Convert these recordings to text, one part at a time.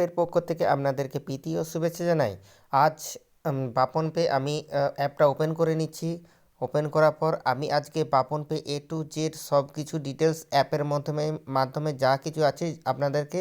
অ্যাপের পক্ষ থেকে আপনাদেরকে প্রীতি ও শুভেচ্ছা জানাই। আজ বাপন পে আমি অ্যাপটা ওপেন করে নিচ্ছি। ওপেন করার পর আমি আজকে Bapan pay A to Z সব কিছু ডিটেলস অ্যাপের মাধ্যমে মাধ্যমে যা কিছু আছে আপনাদেরকে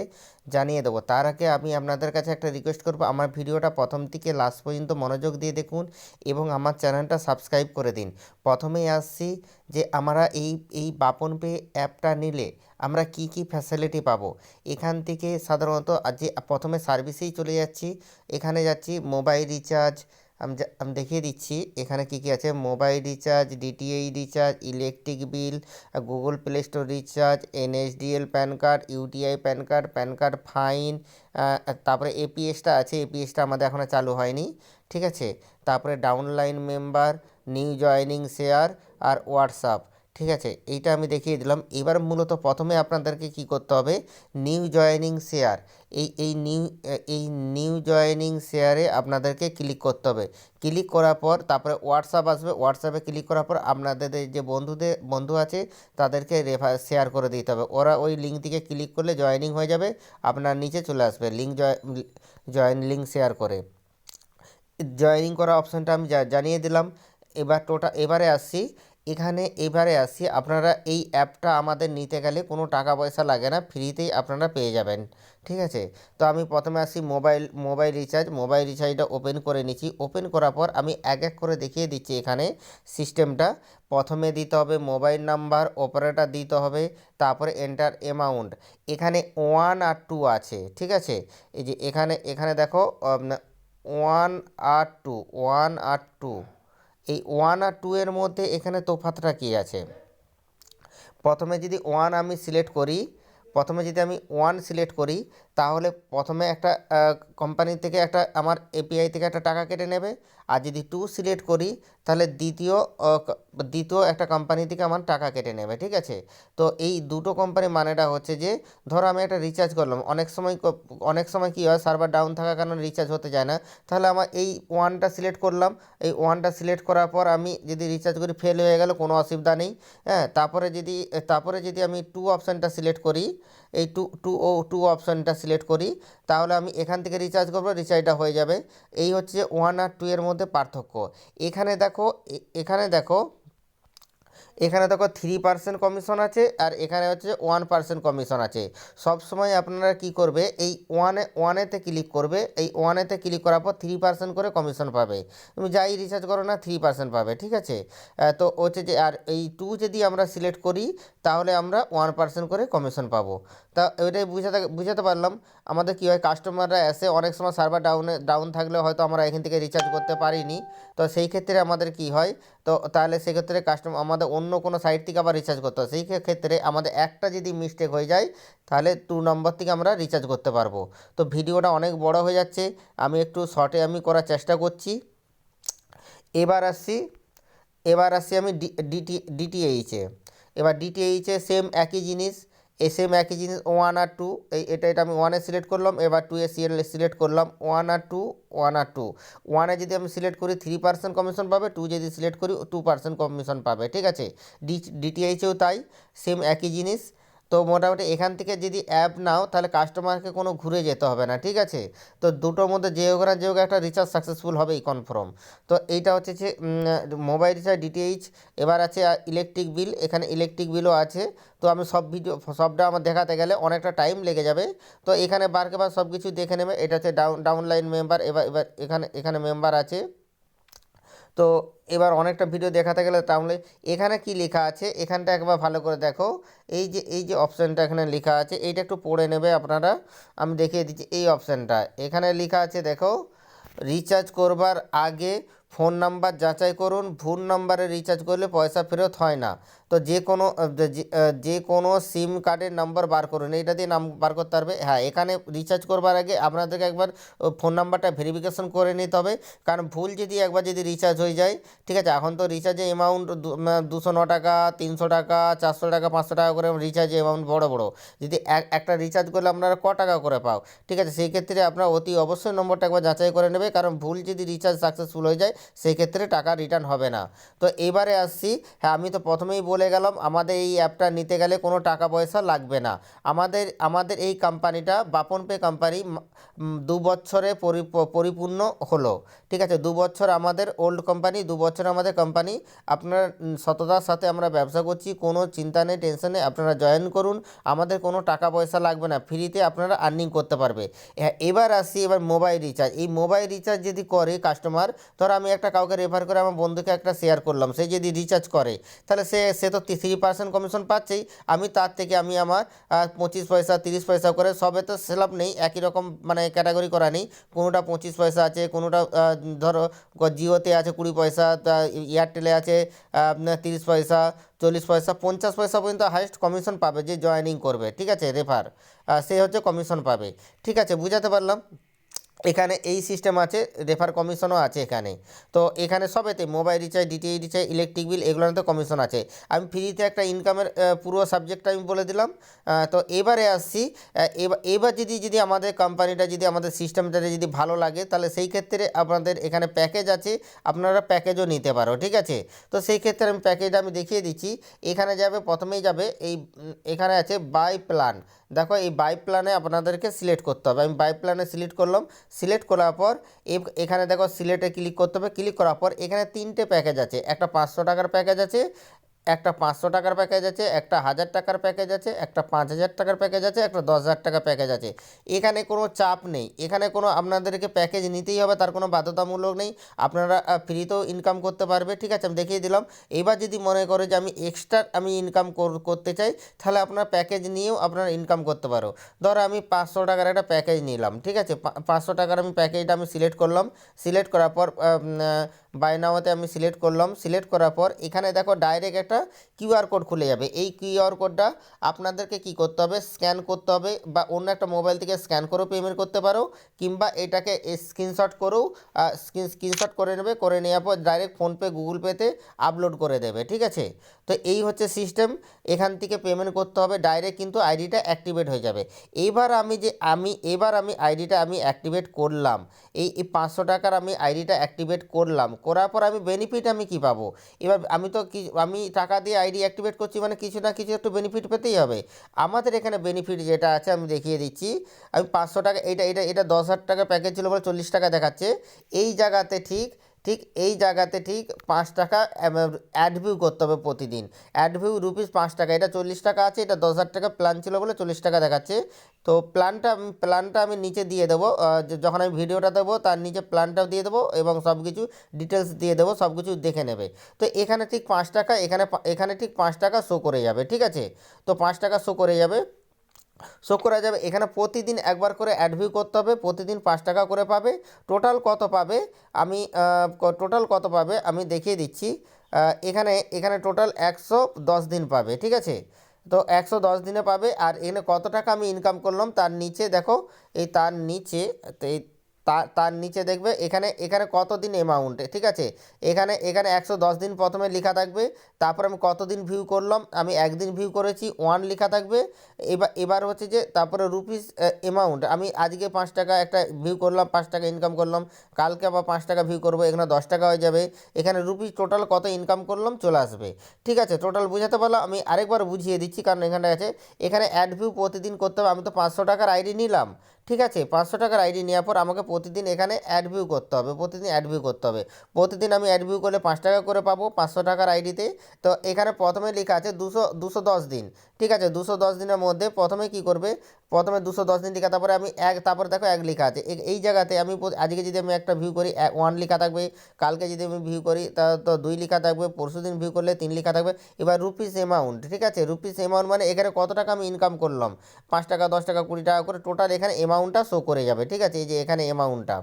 জানিয়ে দেবো। তার আগে আমি আপনাদের কাছে একটা রিকোয়েস্ট করব, আমার ভিডিওটা প্রথম থেকে লাস্ট পর্যন্ত মনোযোগ দিয়ে দেখুন এবং আমার চ্যানেলটা সাবস্ক্রাইব করে দিন। প্রথমেই আসছি যে আমরা এই এই বাপন পে অ্যাপটা নিলে আমরা কি কি ফ্যাসিলিটি পাবো? এখান থেকে সাধারণত যে প্রথমে সার্ভিসেই চলে যাচ্ছি, এখানে যাচ্ছি মোবাইল রিচার্জ আমি আমি দেখিয়ে দিচ্ছি। এখানে কি কি আছে? Mobile recharge, DTH recharge, electric bill Google Play Store recharge, NSDL PAN card, UTI PAN card PAN card fine তারপরে এপিএসটা আছে। এপিএসটা আমাদের এখনও চালু হয়নি, ঠিক আছে? তারপরে downline member, new joining share, আর হোয়াটসঅ্যাপ। ঠিক আছে, এইটা আমি দেখিয়ে দিলাম। এবার মূলত প্রথমে আপনাদেরকে কি করতে হবে? নিউ জয়েনিং শেয়ার এই এই নিউ এই নিউ জয়েনিং শেয়ারে আপনাদেরকে ক্লিক করতে হবে। ক্লিক করার পর তারপরে হোয়াটসঅ্যাপ আসবে। হোয়াটসঅ্যাপে ক্লিক করার পর আপনাদের যে বন্ধুদের, বন্ধু আছে, তাদেরকে রেফার শেয়ার করে দিতে হবে। ওরা ওই লিঙ্ক থেকে ক্লিক করলে জয়েনিং হয়ে যাবে। আপনার নিচে চলে আসবে লিঙ্ক জয়েন লিঙ্ক শেয়ার করে। জয়েনিং করা অপশানটা আমি জানিয়ে দিলাম। এবার টোটাল এবারে আসছি। এখানে এবারে আসছি আপনারা এই অ্যাপটা আমাদের নিতে গেলে কোনো টাকা পয়সা লাগে না, ফ্রিতেই আপনারা পেয়ে যাবেন। ঠিক আছে? তো আমি প্রথমে আসি মোবাইল মোবাইল রিচার্জ। মোবাইল রিচার্জটা ওপেন করে নিচ্ছি। ওপেন করার পর আমি এক এক করে দেখিয়ে দিচ্ছি এখানে সিস্টেমটা। প্রথমে দিতে হবে মোবাইল নাম্বার, অপারেটার দিতে হবে, তারপরে এন্টার অ্যামাউন্ট। এখানে ওয়ান আর টু আছে। ঠিক আছে? এই যে এখানে এখানে দেখো ওয়ান আর টু, ওয়ান আর টু। এই ওয়ান আর টু এর মধ্যে এখানে তোফাতটা কী আছে? প্রথমে যদি ওয়ান আমি সিলেক্ট করি, প্রথমে যদি আমি ওয়ান সিলেক্ট করি তাহলে প্রথমে একটা কোম্পানি থেকে একটা, আমার এপিআই থেকে একটা টাকা কেটে নেবে। আর যদি টু সিলেক্ট করি, তাহলে দ্বিতীয় দ্বিতীয় একটা কোম্পানি থেকে আমার টাকা কেটে নেবে, ঠিক আছে? তো এই দুটো কোম্পানি মানেটা হচ্ছে যে, ধরো আমি একটা রিচার্জ করলাম, অনেক সময় অনেক সময় কী হয় সার্ভার ডাউন থাকার কারণে রিচার্জ হতে যায় না। তাহলে আমার এই ওয়ানটা সিলেক্ট করলাম, এই ওয়ানটা সিলেক্ট করার পর আমি যদি রিচার্জ করি ফেল হয়ে গেল, কোনো অসুবিধা নেই। হ্যাঁ তারপরে যদি তারপরে যদি আমি টু অপশানটা সিলেক্ট করি এই টু টু ও টু অপশানটা সিলেক্ট করি, তাহলে আমি এখান থেকে রিচার্জ করব রিচার্জটা হয়ে যাবে। এই হচ্ছে ওয়ান আর টু এর মধ্যে পার্থক্য। এখানে দেখো এখানে দেখো এখানে দেখো থ্রি পার্সেন্ট কমিশন আছে আর এখানে হচ্ছে ওয়ান পার্সেন্ট কমিশন আছে। সব সময় আপনারা কি করবে, এই ওয়ানে ওয়ানেতে ক্লিক করবে, এই ওয়ানেতে ক্লিক করার পর থ্রি পার্সেন্ট করে কমিশন পাবে। তুমি যাই রিচার্জ করো না থ্রি পার্সেন্ট পাবে, ঠিক আছে? তো হচ্ছে যে, আর এই টু যদি আমরা সিলেক্ট করি, তাহলে আমরা ওয়ান পার্সেন্ট করে কমিশন পাবো। তা এটাই বুঝাতে বুঝাতে পারলাম। আমাদের কী হয় কাস্টমাররা এসে অনেক সময় সার্ভার ডাউনে ডাউন থাকলে হয়তো আমরা এখান থেকে রিচার্জ করতে পারিনি। তো সেই ক্ষেত্রে আমাদের কি হয়, তো তাহলে সেক্ষেত্রে কাস্টমার আমাদের অন্য কোনো সাইট থেকে আবার রিচার্জ করতে হয়। সেই ক্ষে- ক্ষেত্রে আমাদের একটা যদি মিস্টেক হয়ে যায়, তাহলে টু নম্বর থেকে আমরা রিচার্জ করতে পারব। তো ভিডিওটা অনেক বড় হয়ে যাচ্ছে, আমি একটু শর্টে আমি করার চেষ্টা করছি। এবার আসছি এবার আসছি আমি ডিটি ডিটিএইচে এবার ডিটিএইচে সেম একই জিনিস এ সেম একই জিনিস ওয়ান আর টু এই এটা এটা আমি ওয়ানে সিলেক্ট করলাম, এবার টু এ সিলেক্ট করলাম ওয়ান আর টু ওয়ান আর টু ওয়ানে যদি আমি সিলেক্ট করি থ্রি পার্সেন্ট কমিশন পাবে টু যদি সিলেক্ট করি টু পার্সেন্ট কমিশন পাবে, ঠিক আছে? ডি ডিটিএইচেও তাই সেম একই জিনিস। তো মোটামুটি এখান থেকে যদি অ্যাপ নাও, তাহলে কাস্টমারকে কোনো ঘুরে যেতে হবে না, ঠিক আছে? তো দুটোর মধ্যে যে হোক না যে হোক একটা রিচার্জ সাকসেসফুল হবেই কনফার্ম তো এইটা হচ্ছে যে মোবাইল রিচার্জ ডিটিএইচ এবার আছে ইলেকট্রিক বিল এখানে ইলেকট্রিক বিলও আছে। তো আমি সব ভিডিও সবটা আমার দেখাতে গেলে অনেকটা টাইম লেগে যাবে। তো এখানে বারকে বার সব কিছু দেখে নেবে, এটা হচ্ছে ডাউন ডাউনলাইন মেম্বার এবার এবার এখানে এখানে মেম্বার আছে। তো এবার অনেকটা ভিডিও দেখাতে গেলে তাহলে এখানে কি লেখা আছে? এখানটা একবার ভালো করে দেখো। এই যে এই যে অপশানটা এখানে লেখা আছে, এইটা একটু পড়ে নেবে আপনারা। আমি দেখিয়ে দিচ্ছি এই অপশানটা এখানে লেখা আছে, দেখো রিচার্জ করবার আগে ফোন নাম্বার যাচাই করুন, ভুল নাম্বারে রিচার্জ করলে পয়সা ফেরত হয় না। তো যে কোনো যে- কোনো সিম কার্ডের নাম্বার বার করুন, এইটা দিয়ে নাম বার করতে পারবে। হ্যাঁ এখানে রিচার্জ করবার আগে আপনাদেরকে একবার ফোন নাম্বারটা ভেরিফিকেশন করে নিতে হবে। কারণ ভুল যদি একবার যদি রিচার্জ হয়ে যায়, ঠিক আছে, এখন তো রিচার্জের অ্যামাউন্ট দুশো ন টাকা, তিনশো টাকা, চারশো টাকা, পাঁচশো টাকা করে রিচার্জ অ্যামাউন্ট বড় বড়। যদি এক- একটা রিচার্জ করলে আপনারা ক টাকা করে পাও? ঠিক আছে, সেই ক্ষেত্রে আপনারা অতি অবশ্যই নম্বরটা একবার যাচাই করে নেবে। কারণ ভুল যদি রিচার্জ সাকসেসফুল হয়ে যায় সেই ক্ষেত্রে টাকা রিটার্ন হবে না। তো এবারে আসছি হ্যাঁ আমি তো প্রথমেই বলে গেলাম, আমাদের এই অ্যাপটা নিতে গেলে কোনো টাকা পয়সা লাগবে না। আমাদের আমাদের এই কোম্পানিটা বাপন পে কোম্পানি দু বছরে পরি- পরিপূর্ণ হলো। ঠিক আছে, দু বছর আমাদের ওল্ড কোম্পানি দু বছর আমাদের কোম্পানি আপনার সততার সাথে আমরা ব্যবসা করছি, কোনো চিন্তা নেই টেনশন আপনারা জয়েন করুন, আমাদের কোনো টাকা পয়সা লাগবে না ফ্রিতে আপনারা আর্নিং করতে পারবে। এবার আসি এবার মোবাইল রিচার্জ এই মোবাইল রিচার্জ যদি করে কাস্টমার ধর আমি একটা কাউকে রেফার করে আমার বন্ধুকে একটা শেয়ার করলাম, সে যদি রিচার্জ করে, তাহলে সে সে তো থ্রি পার্সেন্ট কমিশন পাচ্ছেই। আমি তার থেকে আমি আমার পঁচিশ পয়সা, তিরিশ পয়সা করে সবে তো সেলাপ নেই, একই রকম মানে ক্যাটাগরি করা নেই। কোনোটা পঁচিশ পয়সা আছে, কোনোটা ধরো জিওতে আছে কুড়ি পয়সা এয়ারটেলে আছে তিরিশ পয়সা, চল্লিশ পয়সা, পঞ্চাশ পয়সা পর্যন্ত হাইস্ট কমিশন পাবে যে জয়েনিং করবে, ঠিক আছে রেফার সে হচ্ছে কমিশন পাবে। ঠিক আছে, বুঝাতে পারলাম? এখানে এই সিস্টেম আছে রেফার কমিশনও আছে এখানে। তো এখানে সবেতে mobile recharge DTH recharge electric bill এগুলোতে কমিশন আছে। আমি ফ্রিতে একটা ইনকামের পুরো সাবজেক্টটা আমি বলে দিলাম। তো এবারে আসছি এবার এবার যদি যদি আমাদের কোম্পানিটা যদি আমাদের সিস্টেমটা যদি ভালো লাগে, তাহলে সেই ক্ষেত্রে আপনাদের এখানে প্যাকেজ আছে, আপনারা প্যাকেজও নিতে পারো, ঠিক আছে? তো সেই ক্ষেত্রে আমি প্যাকেজটা আমি দেখিয়ে দিচ্ছি। এখানে যাবে, প্রথমেই যাবে এই এখানে আছে বাই প্ল্যান দেখো এই বাই প্ল্যানে আপনাদেরকে সিলেক্ট করতে হবে। আমি বাই প্ল্যানে সিলেক্ট করলাম। সিলেক্ট করার পর এখানে দেখো সিলেটে ক্লিক করতে হবে। ক্লিক করার পর এখানে তিনটে প্যাকেজ আছে। একটা পাঁচশো টাকার প্যাকেজ আছে একটা পাঁচশো টাকার প্যাকেজ আছে, একটা হাজার টাকার প্যাকেজ আছে, একটা পাঁচ হাজার টাকার প্যাকেজ আছে, একটা দশ হাজার টাকার প্যাকেজ আছে। এখানে কোনো চাপ নেই। এখানে কোনো আপনাদেরকে প্যাকেজ নিতেই হবে, তার কোনো বাধ্যতামূলক নেই। আপনারা ফ্রিতেও ইনকাম করতে পারবে, ঠিক আছে? আমি দেখিয়ে দিলাম। এবার যদি মনে করে যে আমি এক্সট্রা আমি ইনকাম করতে চাই, তাহলে আপনার প্যাকেজ নিয়েও আপনারা ইনকাম করতে পারো। ধরো আমি পাঁচশো টাকার একটা প্যাকেজ নিলাম, ঠিক আছে? পাঁচশো টাকার আমি প্যাকেজটা আমি সিলেক্ট করলাম। সিলেক্ট করার পর বাই নাওতে আমি সিলেক্ট করলাম। সিলেক্ট করার পর, এখানে দেখো ডাইরেক্ট একটা কিউআর কোড খুলে যাবে। এই কিউআর কোডটা আপনাদেরকে কি করতে হবে? স্ক্যান করতে হবে বা অন্য একটা মোবাইল থেকে স্ক্যান করেও পেমেন্ট করতে পারো, কিংবা এটাকে স্ক্রিনশট করেও স্ক্রিনশট করে নেবে, করে নেওয়ার পর ডাইরেক্ট ফোনপে গুগল পেতে আপলোড করে দেবে, ঠিক আছে? তো এই হচ্ছে সিস্টেম এখান থেকে পেমেন্ট করতে হবে ডাইরেক্ট কিন্তু আইডিটা অ্যাক্টিভেট হয়ে যাবে। এবার আমি যে, আমি, এবার আমি আইডিটা আমি অ্যাক্টিভেট করলাম, এই পাঁচশো টাকার আমি আইডিটা অ্যাক্টিভেট করলাম, করার পর আমি বেনিফিট আমি কি পাবো? এবার আমি তো কি, আমি টাকা দিয়ে আইডি অ্যাক্টিভেট করছি মানে কিছু না কিছু একটু বেনিফিট পেতেই হবে। আমাদের এখানে বেনিফিট যেটা আছে আমি দেখিয়ে দিচ্ছি, আমি পাঁচশো টাকা, এটা এটা এটা দশ হাজার টাকা প্যাকেজ ছিল বলে চল্লিশ টাকা দেখাচ্ছে, এই জায়গাতে ঠিক ঠিক এই জায়গাতে ঠিক পাঁচ টাকা অ্যাড ভিউ করতে হবে প্রতিদিন। অ্যাড ভিউ রুপিস পাঁচ টাকা, এটা চল্লিশ টাকা আছে, এটা দশ হাজার টাকা প্ল্যান ছিল বলে চল্লিশ টাকা দেখাচ্ছে। তো প্ল্যানটা প্ল্যানটা আমি নিচে দিয়ে দেবো যখন আমি ভিডিওটা দেবো তার নিচে প্ল্যানটাও দিয়ে দেবো এবং সব কিছু ডিটেলস দিয়ে দেবো সব কিছু দেখে নেবে। তো এখানে ঠিক পাঁচ টাকা, এখানে এখানে ঠিক পাঁচ টাকা শো করে যাবে, ঠিক আছে? তো পাঁচ টাকা শো করে যাবে। শো করা যাবে। এখানে প্রতিদিন একবার করে অ্যাডভিউ করতে হবে। প্রতিদিন পাঁচ টাকা করে পাবে। টোটাল কত পাবে? আমি টোটাল কত পাবে? আমি দেখিয়ে দিচ্ছি। এখানে এখানে টোটাল একশো দশ দিন পাবে, ঠিক আছে? তো একশো দশ দিনে পাবে। আর এখানে কত টাকা আমি ইনকাম করলাম? তার নিচে দেখো, এই তার নিচে এই তার তার নিচে দেখবে এখানে এখানে কত দিন অ্যামাউন্টে ঠিক আছে? এখানে এখানে একশো দশ দিন প্রথমে লেখা থাকবে, তারপর আমি কতদিন ভিউ করলাম? আমি একদিন ভিউ করেছি ওয়ান লেখা থাকবে, এবার এবার হচ্ছে যে তারপরে রুপিস অ্যামাউন্ট আমি আজকে পাঁচ টাকা একটা ভিউ করলাম, পাঁচ টাকা ইনকাম করলাম, কালকে আবার পাঁচ টাকা ভিউ করব, এখানে দশ টাকা হয়ে যাবে, এখানে রুপিস টোটাল কত ইনকাম করলাম? চলে আসবে। ঠিক আছে? টোটাল বুঝাতে পারলাম? আমি আরেকবার বুঝিয়ে দিচ্ছি, কারণ এখানে আছে, এখানে অ্যাড ভিউ প্রতিদিন করতে হবে, আমি তো পাঁচশো টাকার আইডি নিলাম। ঠিক আছে, পাঁচশো টাকার আইডি নেওয়ার পর আমাকে প্রতিদিন এখানে অ্যাডভিউ করতে হবে, প্রতিদিন অ্যাডভিউ করতে হবে। প্রতিদিন আমি অ্যাডভিউ করলে পাঁচ টাকা করে পাবো পাঁচশো টাকার আইডিতে তো এখানে প্রথমে লেখা আছে দুশো দুশো দশ দিন। ঠিক আছে, দুশো দশ দিনের মধ্যে প্রথমে কি করবে? প্রথমে দুশো দশ দিন লেখা, তারপরে আমি এক, তারপরে দেখো এক লেখা আছে। এই জায়গাতে আমি আজকে যদি আমি একটা ভিউ করি ওয়ান লেখা থাকবে, কালকে যদি আমি ভিউ করি, তা, তো দুই লেখা থাকবে, পরশু দিন ভিউ করলে তিন লেখা থাকবে। এবার রুপিস অ্যামাউন্ট ঠিক আছে? রুপিস অ্যামাউন্ট মানে এখানে কত টাকা আমি ইনকাম করলাম? পাঁচ টাকা, দশ টাকা, কুড়ি টাকা করে টোটাল এখানে অ্যামাউন্টটা শো করে যাবে, ঠিক আছে? এই যে এখানে অ্যামাউন্টটা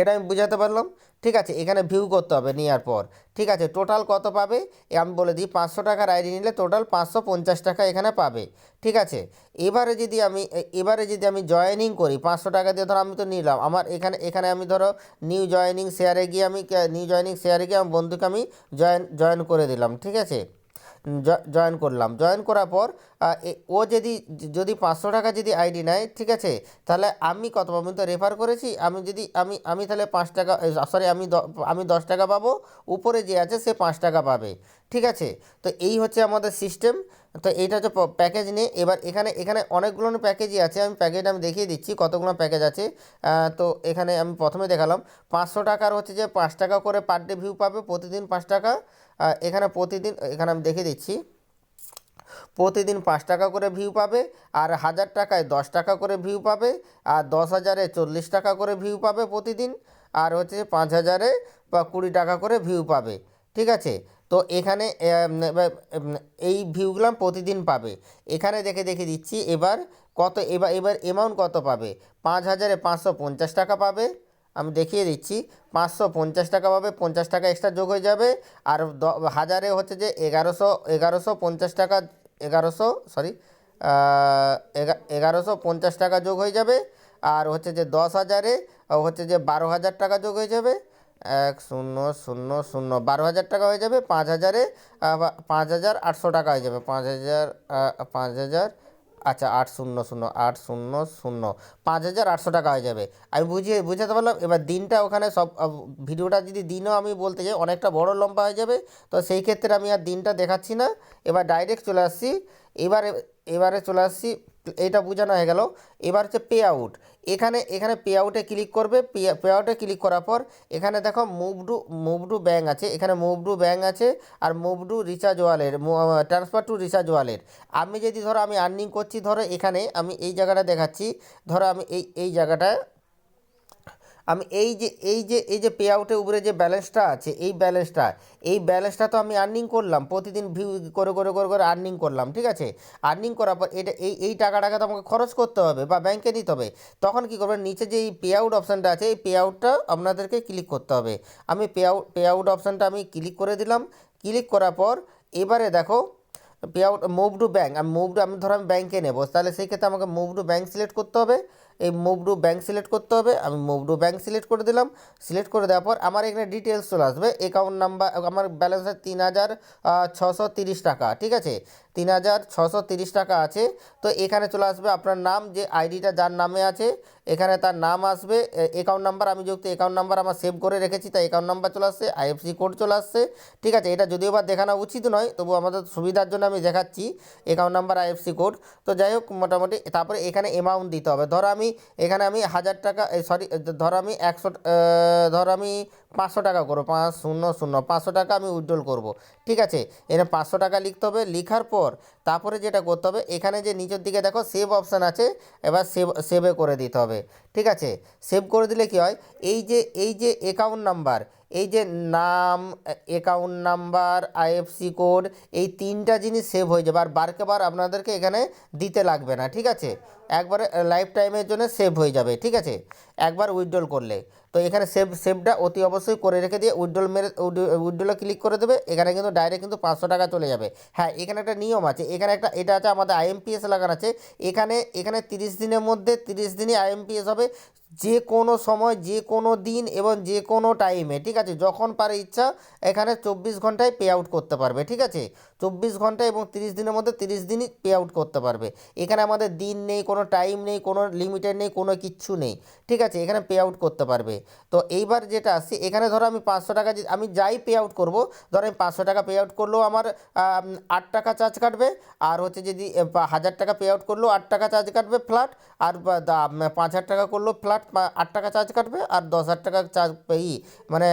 এটা আমি বুঝাতে পারলাম? ঠিক আছে, এখানে ভিউ করতে হবে নেওয়ার পর। ঠিক আছে টোটাল কত পাবে? আমি বলে দিই, পাঁচশো টাকার আইডি নিলে টোটাল পাঁচশো পঞ্চাশ টাকা এখানে পাবে। ঠিক আছে, এবারে যদি আমি এবারে যদি আমি জয়েনিং করি, পাঁচশো টাকা দিয়ে ধরো আমি তো নিলাম, আমার এখানে এখানে আমি ধরো নিউ জয়েনিং শেয়ারে গিয়ে আমি নিউ জয়েনিং শেয়ারে গিয়ে আমার বন্ধুকে আমি জয়েন জয়েন করে দিলাম, ঠিক আছে? জয়েন করলাম। জয়েন করার পর ও যদি যদি পাঁচশো টাকা যদি আইডি নেয়, ঠিক আছে? তাহলে আমি কত পাবো? তো রেফার করেছি। আমি যদি, আমি আমি তাহলে পাঁচ টাকা সরি আমি আমি দশ টাকা পাবো। উপরে যে আছে, সে পাঁচ টাকা পাবে। ঠিক আছে? তো এই হচ্ছে আমাদের সিস্টেম তো এইটা হচ্ছে প্যাকেজ নিয়ে। এবার এখানে এখানে অনেকগুলো প্যাকেজই আছে। আমি প্যাকেজ আমি দেখিয়ে দিচ্ছি, কতগুলো প্যাকেজ আছে। তো এখানে আমি প্রথমে দেখালাম। পাঁচশো টাকার হচ্ছে যে পাঁচ টাকা করে পার ডে ভিউ পাবে প্রতিদিন পাঁচ টাকা। এখানে প্রতিদিন, এখানে আমি দেখে দিচ্ছি। প্রতিদিন পাঁচ টাকা করে ভিউ পাবে, আর হাজার টাকায় দশ টাকা করে ভিউ পাবে, আর দশ হাজারে চল্লিশ টাকা করে ভিউ পাবে প্রতিদিন, আর হচ্ছে পাঁচ হাজারে বা কুড়ি টাকা করে ভিউ পাবে, ঠিক আছে? তো এখানে এই ভিউগুলো প্রতিদিন পাবে। এখানে দেখে দেখে দিচ্ছি এবার কত, এবার এবার অ্যামাউন্ট কত পাবে? পাঁচ হাজারে পাঁচশো পঞ্চাশ টাকা পাবে আমি দেখিয়ে দিচ্ছি। পাঁচশো পঞ্চাশ টাকা পাবে, পঞ্চাশ টাকা এক্সট্রা যোগ হয়ে যাবে। আর হাজারে হচ্ছে যে এগারোশো এগারোশো পঞ্চাশ টাকা, এগারোশো সরি এগারোশো পঞ্চাশ টাকা যোগ হয়ে যাবে। আর হচ্ছে যে দশ হাজারে হচ্ছে যে বারো হাজার টাকা যোগ হয়ে যাবে। এক, শূন্য শূন্য শূন্য, বারো হাজার টাকা হয়ে যাবে। পাঁচ হাজারে পাঁচ হাজার আটশো টাকা হয়ে যাবে। পাঁচ হাজার পাঁচ হাজার আচ্ছা আট শূন্য শূন্য, আট শূন্য শূন্য। পাঁচ হাজার আটশো টাকা হয়ে যাবে। আমি বুঝিয়ে, বুঝাতে পারলাম? এবার দিনটা ওখানে সব ভিডিওটা যদি দিনও আমি বলতে চাই অনেকটা বড় লম্বা হয়ে যাবে। তো সেই ক্ষেত্রে আমি আর দিনটা দেখাচ্ছি না। এবার ডাইরেক্ট চলে আসছি। এবারে এবারে চলে আসছি এইটা বোঝানো হয়ে গেল। এবার হচ্ছে পে আউট এখানে এখানে পে আউটে ক্লিক করবে। পে আউটে ক্লিক করার পর এখানে দেখো move move to move to bank আছে। এখানে মুভ ডু ব্যাঙ্ক আছে আর মুভ ডু রিচার্জ ওয়ালের ট্রান্সফার টু রিচার্জ ওয়ালের আমি যদি ধরো আমি আর্নিং করছি ধরো এখানে, আমি এই জায়গাটা দেখাচ্ছি। ধরো আমি এই এই জায়গাটায় আমি এই যে এই যে এই যে পে আউটের উপরে যে ব্যালেন্সটা আছে, এই ব্যালেন্সটা এই ব্যালেন্সটা তো আমি আর্নিং করলাম, প্রতিদিন ভিউ করে করে করে করে আর্নিং করলাম, ঠিক আছে? আর্নিং করার পর এটা, এই এই টাকাটাকে তো আমাকে খরচ করতে হবে বা ব্যাংকে নিতে হবে। তখন কী করবেন? নিচে যে এই পে আউট অপশানটা আছে, এই পে আউটটা আপনাদেরকে ক্লিক করতে হবে। আমি পে আউট পে আউট অপশানটা আমি ক্লিক করে দিলাম ক্লিক করার পর এবারে দেখো pay out move to bank আমি মুভ টু আমি ধরো আমি ব্যাঙ্কে নেব, তাহলে সেই ক্ষেত্রে আমাকে মুভ টু ব্যাঙ্ক সিলেক্ট করতে হবে। এই মুভ টু ব্যাঙ্ক সিলেক্ট করতে হবে। আমি মুভ টু ব্যাঙ্ক সিলেক্ট করে দিলাম। সিলেক্ট করে দেওয়ার পর আমার এখানে ডিটেলস চলে আসবে। অ্যাকাউন্ট নাম্বার আমার ব্যালেন্স আছে তিন হাজার ছশো তিরিশ টাকা, ঠিক আছে? তিন হাজার, ছশো তিরিশ টাকা আছে। তো এখানে চলে আসবে আপনার নাম, যে আইডিটা যার নামে আছে। এখানে তার নাম আসবে। অ্যাকাউন্ট নাম্বার আমি যেহেতু অ্যাকাউন্ট নাম্বার আমার সেভ করে রেখেছি, তাই অ্যাকাউন্ট নাম্বার চলে আসছে আইএফসি কোড চলে আসছে, ঠিক আছে? এটা যদিও বা দেখানো উচিত নয় তবু আমাদের সুবিধার জন্য আমি দেখাচ্ছি অ্যাকাউন্ট নাম্বার আইএফসি কোড তো যাই হোক, মোটামুটি, তারপরে এখানে অ্যামাউন্ট দিতে হবে। ধরো আমি এখানে আমি হাজার টাকা সরি ধরো আমি একশো ধরো আমি পাঁচশো টাকা করব পাঁচ শূন্য শূন্য, পাঁচশো টাকা আমি উইথড্রল করব। ঠিক আছে? এখানে পাঁচশো টাকা লিখতে হবে, লিখার পর তারপরে যেটা করতে হবে, এখানে যে নিচের দিকে দেখো সেভ অপশান আছে, এবার সেভ সেভে করে দিতে হবে। ঠিক আছে? সেভ করে দিলে কি হয়? এই যে এই যে অ্যাকাউন্ট নাম্বার এই যে নাম অ্যাকাউন্ট নাম্বার আইএফসি কোড এই তিনটা জিনিস সেভ হয়ে যাবে। আর বারকে বার আপনাদেরকে এখানে দিতে লাগবে না। ঠিক আছে? একবারে লাইফ টাইমের জন্য সেভ হয়ে যাবে। ঠিক আছে? একবার উইথড্রল করলে। তো এখানে সেভ সেভটা অতি অবশ্যই করে রেখে দিয়ে উইথড্রল মেরে উইথড্রলে ক্লিক করে দেবে। এখানে কিন্তু ডাইরেক্ট কিন্তু পাঁচশো টাকা চলে যাবে। হ্যাঁ এখানে একটা নিয়ম আছে। এখানে একটা, এটা আছে আমাদের আইএমপিএস লাগানো আছে। এখানে এখানে তিরিশ দিনের মধ্যে তিরিশ দিনই আইএমপিএস হবে। যে কোনো সময় যে কোনো দিন এবং যে কোনো টাইমে ঠিক আছে? যখন পারে ইচ্ছা, এখানে চব্বিশ ঘন্টায় পে আউট করতে পারবে, ঠিক আছে? চব্বিশ ঘণ্টা এবং তিরিশ দিনের মধ্যে তিরিশ দিনই পে আউট করতে পারবে। এখানে আমাদের দিন নেই, কোনো টাইম নেই, কোনো লিমিটেড নেই, কোনো কিচ্ছু নেই। ঠিক আছে, এখানে পে আউট করতে পারবে। তো এইবার যেটা আসছে, এখানে ধরো আমি পাঁচশো টাকা আমি যাই পে আউট করব, ধরো আমি পাঁচশো টাকা পে আউট করলেও আমার আট টাকা চার্জ কাটবে, আর হচ্ছে যদি হাজার টাকা পে আউট করলেও আট টাকা চার্জ কাটবে ফ্ল্যাট আর পাঁচ হাজার টাকা করলেও ফ্ল্যাট আট টাকা চার্জ কাটবে, আর দশ হাজার টাকা চার্জ ই মানে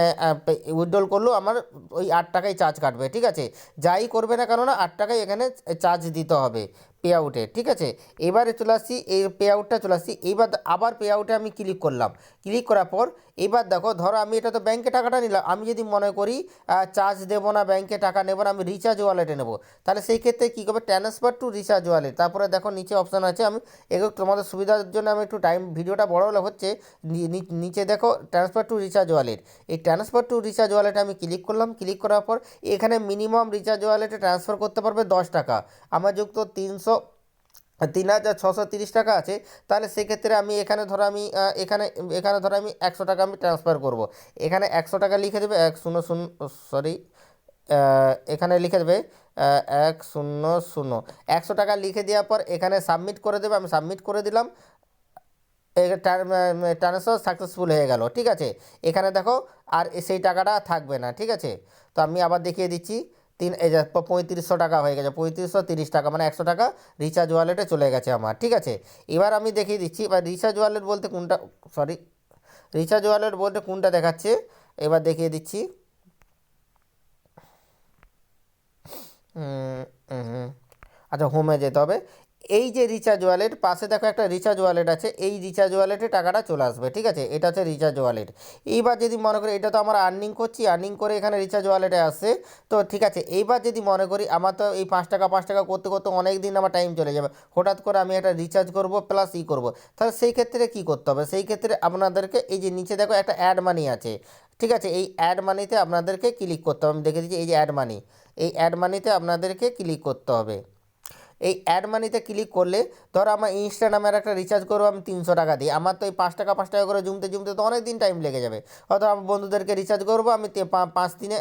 উইথড্রল করলেও আমার ওই আট টাকাই চার্জ কাটবে। ঠিক আছে, যাই করবে না কেননা আট টাকাই এখানে চার্জ দিতে হবে। পে আউটে ঠিক আছে? এবারে চলে আসছি এই পে আউটটা চলে আসছি এইবার আবার পে আউটে আমি ক্লিক করলাম। ক্লিক করার পর, এবার দেখো, ধরো আমি এটা তো ব্যাংকে টাকাটা নিলাম, আমি যদি মনে করি চার্জ দেবো না ব্যাংকে টাকা নেব না, আমি রিচার্জ ওয়ালেটে নেব, তাহলে সেই ক্ষেত্রে কী করবে? ট্রান্সফার টু রিচার্জ ওয়ালেট তারপরে দেখো, নিচে অপশান আছে, আমি এগুলো তোমাদের সুবিধার জন্য আমি একটু টাইম ভিডিওটা বড় হলে হচ্ছে নিচে দেখো ট্রান্সফার টু রিচার্জ ওয়ালেট এই ট্রান্সফার টু রিচার্জ ওয়ালেটে আমি ক্লিক করলাম ক্লিক করার পর, এখানে মিনিমাম রিচার্জ ওয়ালেটে ট্রান্সফার করতে পারবে দশ টাকা। আমার যুক্ত তিনশো তিন হাজার ছশো তিরিশ টাকা আছে, তাহলে সেক্ষেত্রে আমি এখানে ধরো আমি এখানে এখানে ধরো আমি একশো টাকা আমি ট্রান্সফার করব। এখানে একশো টাকা লিখে দেবে, এক শূন্য শূন্য সরি এখানে লিখে দেবে এক শূন্য শূন্য। একশো টাকা লিখে দেওয়ার পর এখানে সাবমিট করে দেবে, আমি সাবমিট করে দিলাম। ট্রান্সফার সাকসেসফুল হয়ে গেল, ঠিক আছে? এখানে দেখো, আর সেই টাকাটা থাকবে না, ঠিক আছে? তো আমি আবার দেখিয়ে দিচ্ছি। তিন, এই যে পঁয়ত্রিশশো টাকা হয়ে গেছে, পঁয়ত্রিশশো তিরিশ টাকা মানে একশো টাকা রিচার্জ ওয়ালেটে চলে গেছে আমার, ঠিক আছে? এবার আমি দেখিয়ে দিচ্ছি, এবার রিচার্জ ওয়ালেট বলতে কোনটা সরি রিচার্জ ওয়ালেট বলতে কোনটা দেখাচ্ছে? এবার দেখিয়ে দিচ্ছি। আচ্ছা হোমে যেতে হবে। এই যে রিচার্জ ওয়ালেট পাশে দেখো একটা রিচার্জ ওয়ালেট আছে, এই রিচার্জ ওয়ালেটে টাকাটা চলে আসবে, ঠিক আছে? এটা হচ্ছে রিচার্জ ওয়ালেট এইবার যদি মনে করি, এটা তো আমরা আর্নিং করছি আর্নিং করে এখানে রিচার্জ ওয়ালেটে আসছে তো ঠিক আছে? এইবার যদি মনে করি, আমার তো এই পাঁচ টাকা পাঁচ টাকা করতে করতে অনেক দিন আমার টাইম চলে যাবে। হঠাৎ করে আমি একটা রিচার্জ করব প্লাস ই করব। তাহলে সেই ক্ষেত্রে কি করতে হবে? সেই ক্ষেত্রে আপনাদেরকে এই যে নিচে দেখো একটা অ্যাড মানি আছে, ঠিক আছে? এই অ্যাড মানিতে আপনাদেরকে ক্লিক করতে হবে। আমি দেখে দিচ্ছি, এই যে অ্যাড মানি এই অ্যাড মানিতে আপনাদেরকে ক্লিক করতে হবে। এই অ্যাড মানিতে ক্লিক করলে, ধরো আমার ইনস্টা নামের একটা রিচার্জ করব আমি তিনশো টাকা দিই। আমার তো এই পাঁচ টাকা পাঁচ টাকা করে জুমতে জুমতে তো অনেক দিন টাইম লেগে যাবে। হয়তো আমার বন্ধুদেরকে রিচার্জ করব, আমি পাঁচ দিনে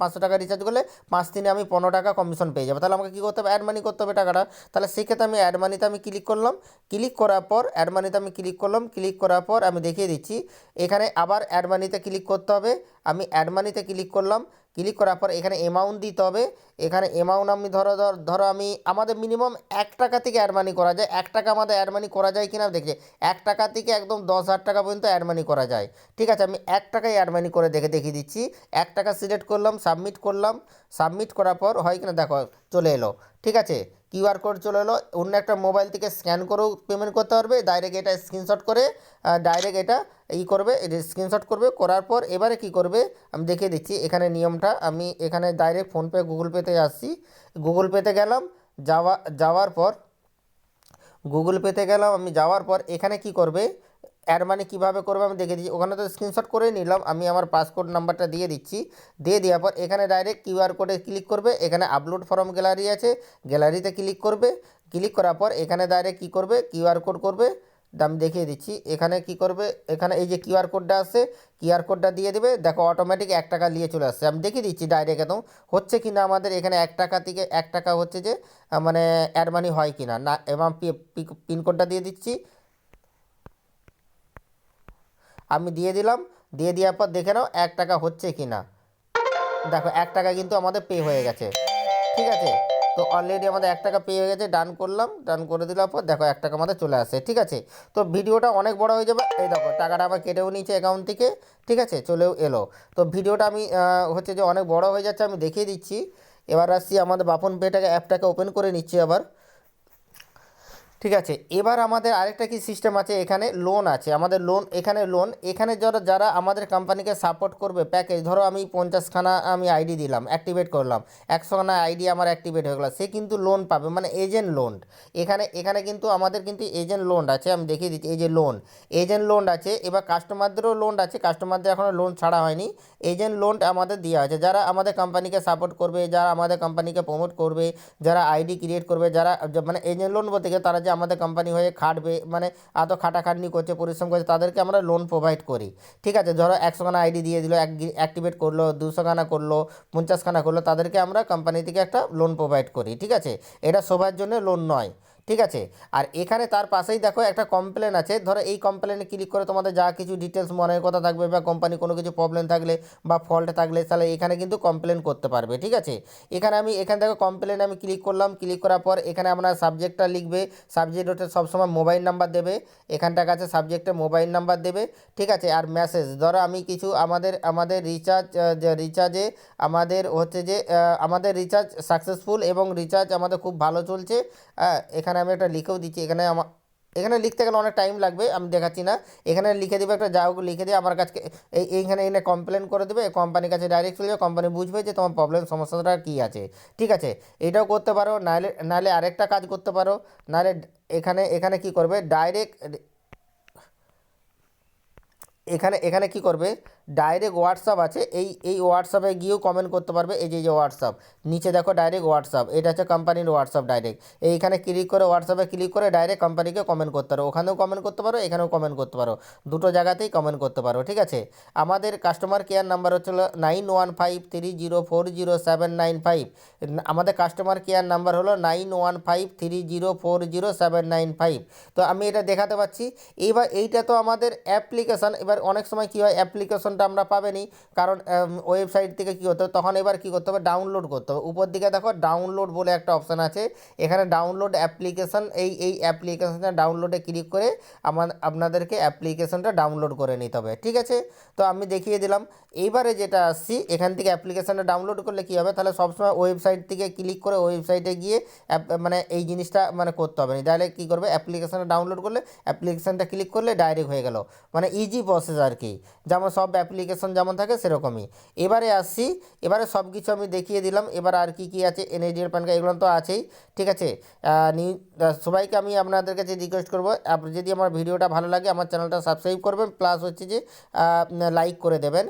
পাঁচশো টাকা রিচার্জ করলে পাঁচ দিনে আমি পনেরো টাকা কমিশন পেয়ে যাব। তাহলে আমাকে কী করতে হবে? অ্যাড মানি করতে হবে টাকাটা। তাহলে সেক্ষেত্রে আমি অ্যাড মানিতে আমি ক্লিক করলাম। ক্লিক করার পর অ্যাড মানিতে আমি ক্লিক করলাম। ক্লিক করার পর আমি দেখিয়ে দিচ্ছি। এখানে আবার অ্যাড মানিতে ক্লিক করতে হবে। আমি অ্যাড মানিতে ক্লিক করলাম। ক্লিক করার পর এখানে অ্যামাউন্ট দিতে হবে। এখানে অ্যামাউন্ট আমি ধরো, ধর আমি আমাদের মিনিমাম এক টাকা থেকে অ্যাড মানি করা যায়। এক টাকা আমাদের অ্যাড মানি করা যায় কিনা দেখছি এক টাকা থেকে একদম দশ হাজার টাকা পর্যন্ত অ্যাড মানি করা যায়। ঠিক আছে, আমি এক টাকায় অ্যাড মানি করে দেখে, দেখিয়ে দিচ্ছি। এক টাকা সিলেক্ট করলাম সাবমিট করলাম। সাবমিট করার পর হয় কিনা দেখো, চলে এলো। ঠিক আছে কিউআর কোড চলে এলো। অন্য একটা মোবাইল থেকে স্ক্যান করেও পেমেন্ট করতে পারবে। ডাইরেক্ট এটা স্ক্রিনশট করে ডাইরেক্ট এটা ই করবে স্ক্রিনশট করবে, করার পর এবারে কি করবে? আমি দেখিয়ে দিচ্ছি, এখানে নিয়মটা, আমি এখানে ডাইরেক্ট ফোনপে গুগল পেতে আসছি। গুগল পেতে গেলাম, যাওয়া, যাওয়ার পর গুগল পেতে গেলাম, আমি যাওয়ার পর এখানে কি করবে? অ্যাড মানি কীভাবে করবে আমি দেখে দিচ্ছি। ওখানে তো স্ক্রিনশট করে নিলাম, আমি আমার পাসপোর্ট নাম্বারটা দিয়ে দিচ্ছি। দিয়ে দেওয়ার পর এখানে ডাইরেক্ট কিউআর কোডে ক্লিক করবে, এখানে আপলোড ফর্ম গ্যালারি আছে গ্যালারিতে ক্লিক করবে। ক্লিক করার পর এখানে ডাইরেক্ট কী করবে? কিউআর কোড করবে। আমি দেখিয়ে দিচ্ছি। এখানে কি করবে? এখানে এই যে কিউআর কোডটা আছে কিউআর কোডটা দিয়ে দেবে। দেখো অটোমেটিক এক টাকা নিয়ে চলে আসছে। আমি দেখিয়ে দিচ্ছি ডাইরেক্ট একদম। হচ্ছে কি না আমাদের এখানে এক টাকা থেকে এক টাকা হচ্ছে যে মানে অ্যাড মানি হয় কি না? না, এবং পিনকোডটা দিয়ে দিচ্ছি। আমি দিয়ে দিলাম। দিয়ে দেওয়ার পর দেখে নাও এক টাকা হচ্ছে কি না। দেখো, এক টাকা কিন্তু আমাদের পে হয়ে গেছে। ঠিক আছে? তো অলরেডি আমাদের এক টাকা পে হয়ে গেছে ডান করলাম ডান করে দিলার পর দেখো এক টাকা আমাদের চলে আসে, ঠিক আছে? তো ভিডিওটা অনেক বড় হয়ে যাবে, এই দেখো, টাকাটা আবার কেটেও নিয়েছে অ্যাকাউন্ট থেকে, ঠিক আছে? চলেও এলো। তো ভিডিওটা আমি হচ্ছে যে অনেক বড় হয়ে যাচ্ছে, আমি দেখিয়ে দিচ্ছি। এবার আসছি আমাদের বাপন পেটাকে অ্যাপটাকে ওপেন করে নিচ্ছি আবার। ঠিক আছে, এবার আমাদের আরেকটা কি সিস্টেম আছে? এখানে লোন আছে। আমাদের লোন এখানে লোন এখানে যারা যারা আমাদের কোম্পানিকে সাপোর্ট করবে প্যাকেজ ধরো আমি পঞ্চাশখানা আমি আইডি দিলাম অ্যাক্টিভেট করলাম, একশোখানা আইডি আমার অ্যাক্টিভেট হয়ে গেলো, সে কিন্তু লোন পাবে মানে এজেন্ট লোন এখানে এখানে কিন্তু আমাদের কিন্তু এজেন্ট লোন আছে, আমি দেখিয়ে দিচ্ছি, এই যে লোন এজেন্ট লোন আছে, এবার কাস্টমারদেরও লোন আছে কাস্টমারদের এখনও লোন ছাড়া হয়নি। এজেন্ট লোন আমাদের দেওয়া আছে, যারা আমাদের কোম্পানিকে সাপোর্ট করবে, যারা আমাদের কোম্পানিকে প্রমোট করবে, যারা আইডি ক্রিয়েট করবে, যারা মানে এজেন্ট লোন বলতে গেলে তারা যে আমাদের কোম্পানি হয়ে খাটবে মানে এত খাটাখাটনি করছে, পরিশ্রম করছে, তাদেরকে আমরা লোন প্রোভাইড করি। ঠিক আছে? ধরো একশোখানা আইডি দিয়ে দিল অ্যাক্টিভেট করল, দুশোখানা করল, পঞ্চাশখানা করল, তাদেরকে আমরা কোম্পানি থেকে একটা লোন প্রোভাইড করি, ঠিক আছে? এটা সবার জন্য লোন নয়। ঠিক আছে? আর এখানে তার পাশেই দেখো একটা কমপ্লেন আছে। ধরো এই কমপ্লেনে ক্লিক করে তোমাদের যা কিছু ডিটেলস মনের কথা থাকবে বা কোম্পানি কোনো কিছু প্রবলেম থাকলে বা ফল্ট থাকলে তাহলে এখানে কিন্তু কমপ্লেন করতে পারবে, ঠিক আছে? এখানে আমি, এখান থেকে কমপ্লেন আমি ক্লিক করলাম। ক্লিক করার পর এখানে আপনার সাবজেক্টটা লিখবে। সাবজেক্ট ওটা সবসময় মোবাইল নাম্বার দেবে। এখানটার কাছে সাবজেক্টে মোবাইল নাম্বার দেবে, ঠিক আছে? আর মেসেজ ধরো আমি কিছু আমাদের আমাদের রিচার্জ রিচার্জে আমাদের হচ্ছে যে আমাদের রিচার্জ সাকসেসফুল এবং রিচার্জ আমাদের খুব ভালো চলছে। হ্যাঁ এখানে আমি একটা লিখেও দিচ্ছি, এখানে আমার এখানে লিখতে গেলে অনেক টাইম লাগবে, আমি দেখাচ্ছি না। এখানে লিখে দেবে একটা, যা হোক লিখে দিয়ে আমার কাছে এই, এইখানে এনে কমপ্লেন করে দেবে কোম্পানির কাছে ডাইরেক্ট চলে যাবে কোম্পানি বুঝবে যে তোমার প্রবলেম সমস্যাটা কী আছে। ঠিক আছে? এটাও করতে পারো নাহলে নাহলে আরেকটা কাজ করতে পারো। নাহলে এখানে এখানে কি করবে? ডাইরেক্ট এখানে এখানে কি করবে? ডাইরেক্ট হোয়াটসঅ্যাপ আছে। এই এই হোয়াটসঅ্যাপে গিয়েও কমেন্ট করতে পারবে। এই যে যে হোয়াটসঅ্যাপ নিচে দেখো ডাইরেক্ট হোয়াটসঅ্যাপ এটা হচ্ছে কোম্পানির হোয়াটসঅ্যাপ ডাইরেক্ট এইখানে ক্লিক করে হোয়াটসঅ্যাপে ক্লিক করে ডাইরেক্ট কোম্পানিকে কমেন্ট করতে পারো। ওখানেও কমেন্ট করতে পারো, এখানেও কমেন্ট করতে পারো। দুটো জায়গাতেই কমেন্ট করতে পারো, ঠিক আছে? আমাদের কাস্টমার কেয়ার নাম্বার হচ্ছিল nine one five three zero four zero seven nine five আমাদের কাস্টমার কেয়ার নাম্বার হলো nine one five three zero four zero seven nine five তো আমি এটা দেখাতে পাচ্ছি। এইবার এইটা তো আমাদের অ্যাপ্লিকেশান এবার অনেক সময় কী হয় অ্যাপ্লিকেশনটা আমরা পাবেনি কারণ ওয়েবসাইট থেকে কী হতো তখন এবার কী করতে হবে ডাউনলোড করতে হবে। উপর দিকে দেখো ডাউনলোড বলে একটা অপশান আছে। এখানে ডাউনলোড অ্যাপ্লিকেশন এই এই অ্যাপ্লিকেশানটা ডাউনলোডে ক্লিক করে আমার, আপনাদেরকে অ্যাপ্লিকেশনটা ডাউনলোড করে নিতে হবে। ঠিক আছে? তো আমি দেখিয়ে দিলাম। এইবারে যেটা আসছি, এখান থেকে অ্যাপ্লিকেশানটা ডাউনলোড করলে কী হবে? তাহলে সবসময় ওয়েবসাইট থেকে ক্লিক করে ওয়েবসাইটে গিয়ে মানে এই জিনিসটা মানে করতে হবে। না তাহলে কী করবে? অ্যাপ্লিকেশানটা ডাউনলোড করলে অ্যাপ্লিকেশানটা ক্লিক করলে ডাইরেক্ট হয়ে গেল। মানে ইজি প্রসেস আর কি। যেমন সব অ্যাপ্লিকেশন যেমন থাকে সেরকমই। এবারে আসছি, এবারে সব কিছু আমি দেখিয়ে দিলাম। এবার আর কি কি আছে এনএডিএর প্যান কার্ড এগুলো তো আছেই, ঠিক আছে? নিউ সবাইকে আমি আপনাদের কাছে রিকোয়েস্ট করব যদি আমার ভিডিওটা ভালো লাগে আমার চ্যানেলটা সাবস্ক্রাইব করবেন প্লাস হচ্ছে যে লাইক করে দেবেন।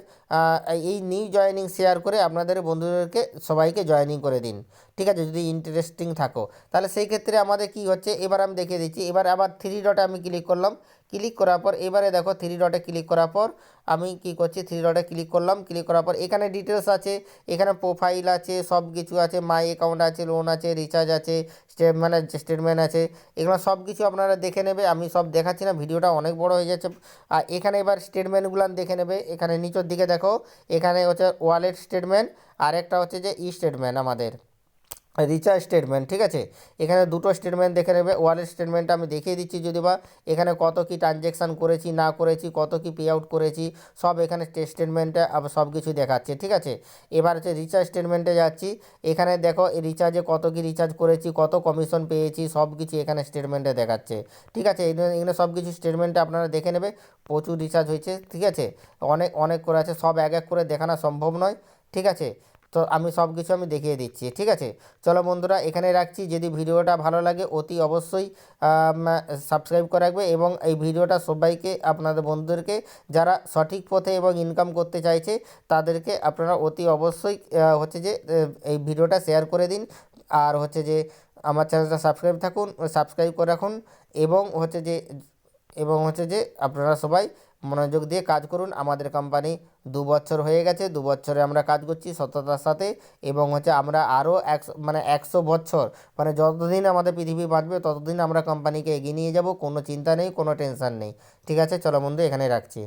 এই নিউ জয়েনিং শেয়ার করে আপনাদের বন্ধুদেরকে সবাইকে জয়েনিং করে দিন। ঠিক আছে, যদি ইন্টারেস্টিং থাকো। তাহলে সেই ক্ষেত্রে আমাদের কি হচ্ছে, এবার আমি দেখিয়ে দিচ্ছি, এবার আবার থ্রি ডটে আমি ক্লিক করলাম। ক্লিক করার পর এবারে দেখো থ্রি ডটে ক্লিক করার পর আমি কি করছি থ্রি ডটে ক্লিক করলাম। ক্লিক করার পর এখানে ডিটেলস আছে, এখানে প্রোফাইল আছে সব কিছু আছে মাই অ্যাকাউন্ট আছে লোন আছে রিচার্জ আছে স্টে মানে স্টেটমেন্ট আছে, এগুলো সব কিছু আপনারা দেখে নেবে। আমি সব দেখাচ্ছি না, ভিডিওটা অনেক বড় হয়ে যাচ্ছে। আর এখানে এবার স্টেটমেন্টগুলো দেখে নেবে। এখানে নিচের দিকে দেখো, এখানে হচ্ছে ওয়ালেট স্টেটমেন্ট আর একটা হচ্ছে যে ই স্টেটমেন্ট আমাদের। রিচার্জ স্টেটমেন্ট, ঠিক আছে? এখানে দুটো স্টেটমেন্ট দেখে নেবে। ওয়ালেট স্টেটমেন্টটা আমি দেখিয়ে দিচ্ছি যদি বা, এখানে কত কি ট্রানজ্যাকশান করেছি, না করেছি, কত কি পে আউট করেছি, সব এখানে স্টেটমেন্টে সব কিছু দেখাচ্ছে, ঠিক আছে? এবার হচ্ছে রিচার্জ স্টেটমেন্টে যাচ্ছি। এখানে দেখো রিচার্জে কত কি রিচার্জ করেছি, কত কমিশন পেয়েছি, সব কিছু এখানে স্টেটমেন্টে দেখাচ্ছে, ঠিক আছে? এখানে সব কিছু স্টেটমেন্টে আপনারা দেখে নেবে। প্রচুর রিচার্জ হয়েছে, ঠিক আছে? অনেক অনেক করে আছে, সব এক এক করে দেখানো সম্ভব নয়, ঠিক আছে? তো আমি সব কিছু আমি দেখিয়ে দিচ্ছি, ঠিক আছে? চলো বন্ধুরা, এখানে রাখছি। যদি ভিডিওটা ভালো লাগে, অতি অবশ্যই সাবস্ক্রাইব করে রাখবে এবং এই ভিডিওটা সবাইকে, আপনাদের বন্ধুদেরকে, যারা সঠিক পথে এবং ইনকাম করতে চাইছে, তাদেরকে আপনারা অতি অবশ্যই হচ্ছে যে এই ভিডিওটা শেয়ার করে দিন। আর হচ্ছে যে, আমার চ্যানেলটা সাবস্ক্রাইব থাকুন সাবস্ক্রাইব করে রাখুন এবং হচ্ছে যে, এবং হচ্ছে যে, আপনারা সবাই মনোযোগ দিয়ে কাজ করুন। আমাদের কোম্পানি দু বছর হয়ে গেছে। দু বছরে আমরা কাজ করছি সততার সাথে এবং হচ্ছে আমরা আরও একশো মানে একশো বছর মানে যতদিন আমাদের পৃথিবী বাঁচবে ততদিন আমরা কোম্পানিকে এগিয়ে নিয়ে যাব। কোনো চিন্তা নেই, কোনো টেনশন নেই। ঠিক আছে? চলো বন্ধু এখানে রাখছি।